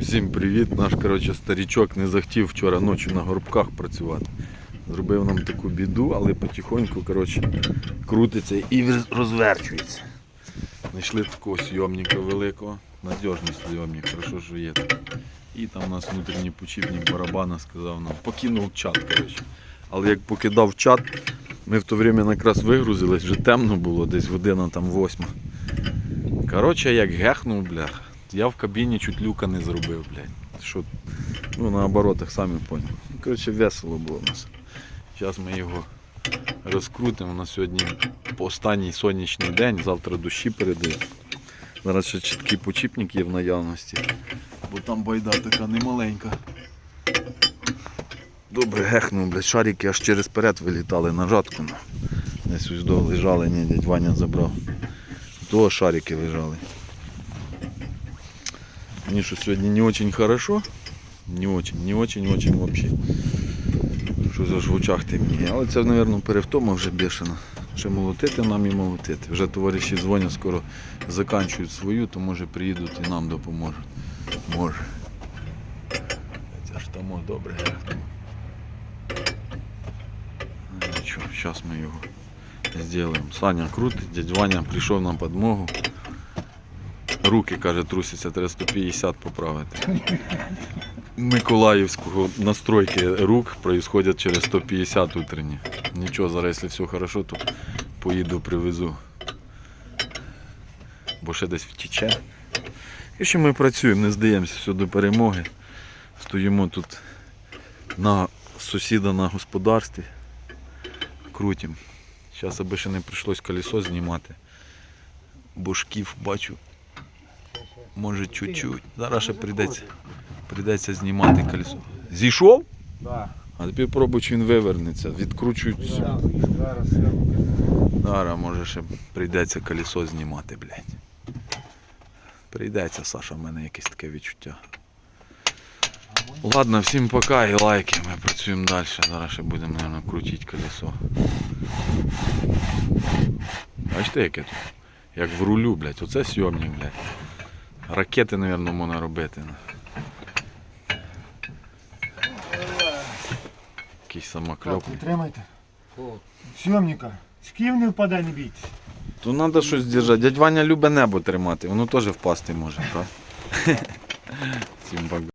Усім привіт! Наш коротше, старічок не захотів вчора ночі на горбках працювати. Зробив нам таку біду, але потихоньку коротше, крутиться і розверчується. Знайшли такого сйомника великого, надіжний сйомник, хорошо, що є. І там у нас внутрішній почіпник барабана сказав нам, покинув чат. коротше. Але як покидав чат, ми в то время якраз вигрузились, вже темно було, десь година там восьма. Коротше, як гехнув, бляха. Я в кабіні чуть люка не зробив, блядь. Що, ну, на оборотах самі поняли. Коротше, весело було у нас. Зараз ми його розкрутимо. У нас сьогодні останній сонячний день, завтра дощі передають. Зараз ще чіткий почіпник є в наявності. Бо там байда така немаленька. Добре гехнув, блядь, шарики аж через перед вилітали на жатку. Десь ось до лежали, ні, дядь Ваня забрав. Того шарики лежали. Что сегодня не очень хорошо. Не очень, не очень, очень вообще. Що за ж в очах темніє. Але це, мабуть, перевтома вже бешена. Ще молотити нам і молотити. Вже товариші дзвонять, скоро заканчують свою, то може приїдуть і нам допоможуть. Може. Це ж там о, добре. Ну, Нічого, зараз ми його зробимо. Саня крутить, дядь Ваня прийшов на підмогу. Руки, каже, трусяться, треба 150 поправити. Миколаївського настройки рук происходять через 150 утренні. Нічого, зараз, якщо все хорошо, то поїду привезу. Бо ще десь втіче. І ще ми працюємо, не здаємося все до перемоги. Стоїмо тут на сусіда на господарстві. Крутим. Зараз аби ще не прийшлось колесо знімати. Бошків бачу Може чуть-чуть. Зараз ще прийдеться, прийдеться знімати колесо. Зійшов? Да. А тепер пробуй, чи він вивернеться. Відкручують. Зараз. Може ще прийдеться колесо знімати, блядь. Прийдеться, Саша, в мене якесь таке відчуття. Ладно, всім пока і лайки. Ми працюємо далі. Зараз ще будемо, мабуть, крутити колесо. Бачите, яке тут? Як в рулю, блядь. Оце сйомник, блядь. Ракети, мабуть, можна робити. Якийсь самокльоп. Так, тримайте. Сйомника. З не впадай, не бійтесь. То треба щось держати. Дядь Ваня любить небо тримати, воно теж впасти може, так? Всім.